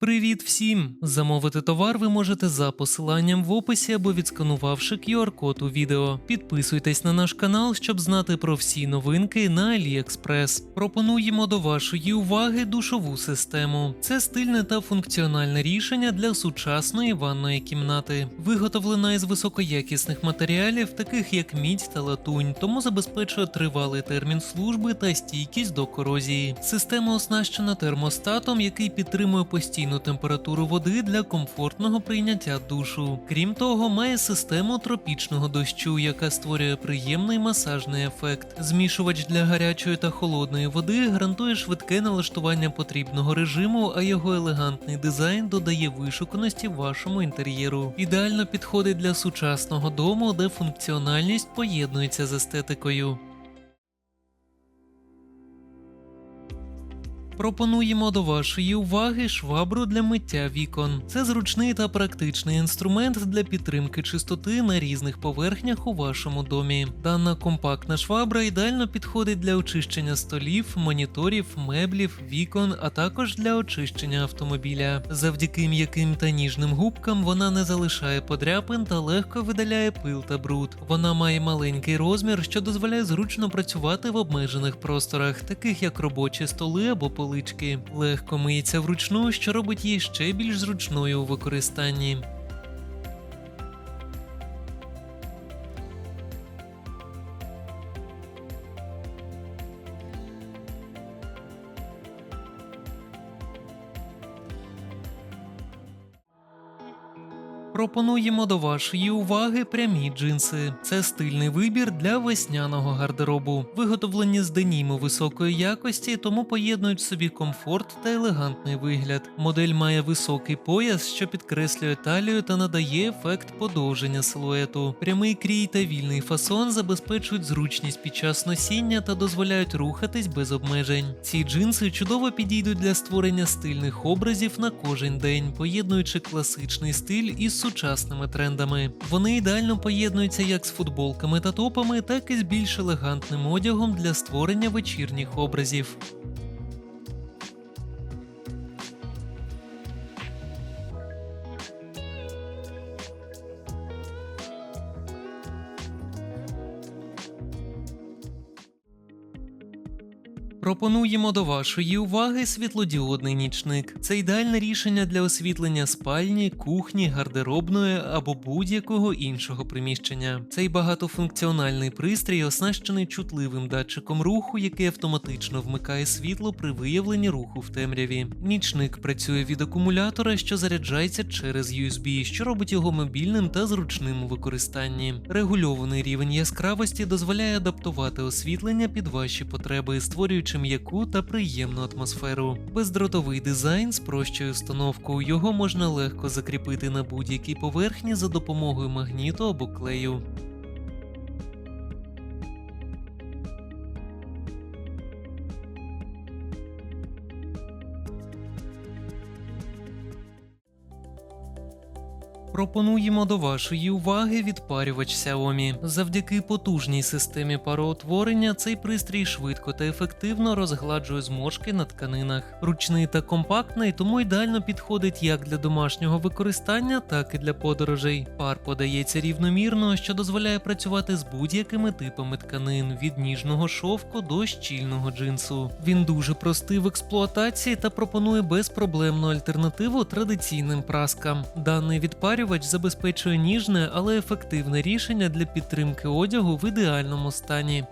Привіт всім! Замовити товар ви можете за посиланням в описі або відсканувавши QR-код у відео. Підписуйтесь на наш канал, щоб знати про всі новинки на AliExpress. Пропонуємо до вашої уваги душову систему. Це стильне та функціональне рішення для сучасної ванної кімнати. Виготовлена із високоякісних матеріалів, таких як мідь та латунь, тому забезпечує тривалий термін служби та стійкість до корозії. Система оснащена термостатом, який підтримує постійну температуру води для комфортного прийняття душу. Крім того, має систему тропічного дощу, яка створює приємний масажний ефект. Змішувач для гарячої та холодної води гарантує швидке налаштування потрібного режиму, а його елегантний дизайн додає вишуканості вашому інтер'єру. Ідеально підходить для сучасного дому, де функціональність поєднується з естетикою. Пропонуємо до вашої уваги швабру для миття вікон. Це зручний та практичний інструмент для підтримки чистоти на різних поверхнях у вашому домі. Дана компактна швабра ідеально підходить для очищення столів, моніторів, меблів, вікон, а також для очищення автомобіля. Завдяки м'яким та ніжним губкам вона не залишає подряпин та легко видаляє пил та бруд. Вона має маленький розмір, що дозволяє зручно працювати в обмежених просторах, таких як робочі столи або полички. Легко миється вручну, що робить її ще більш зручною у використанні. Пропонуємо до вашої уваги прямі джинси. Це стильний вибір для весняного гардеробу. Виготовлені з деніму високої якості, тому поєднують в собі комфорт та елегантний вигляд. Модель має високий пояс, що підкреслює талію та надає ефект подовження силуету. Прямий крій та вільний фасон забезпечують зручність під час носіння та дозволяють рухатись без обмежень. Ці джинси чудово підійдуть для створення стильних образів на кожен день, поєднуючи класичний стиль із сучасними трендами. Вони ідеально поєднуються як з футболками та топами, так і з більш елегантним одягом для створення вечірніх образів. Пропонуємо до вашої уваги світлодіодний нічник. Це ідеальне рішення для освітлення спальні, кухні, гардеробної або будь-якого іншого приміщення. Цей багатофункціональний пристрій оснащений чутливим датчиком руху, який автоматично вмикає світло при виявленні руху в темряві. Нічник працює від акумулятора, що заряджається через USB, що робить його мобільним та зручним у використанні. Регульований рівень яскравості дозволяє адаптувати освітлення під ваші потреби, створюючи м'яку та приємну атмосферу. Бездротовий дизайн спрощує установку, його можна легко закріпити на будь-якій поверхні за допомогою магніту або клею. Пропонуємо до вашої уваги відпарювач Xiaomi. Завдяки потужній системі пароутворення цей пристрій швидко та ефективно розгладжує зморшки на тканинах. Ручний та компактний, тому ідеально підходить як для домашнього використання, так і для подорожей. Пар подається рівномірно, що дозволяє працювати з будь-якими типами тканин від ніжного шовку до щільного джинсу. Він дуже простий в експлуатації та пропонує безпроблемну альтернативу традиційним праскам. Даний відпарювач забезпечує ніжне, але ефективне рішення для підтримки одягу в ідеальному стані.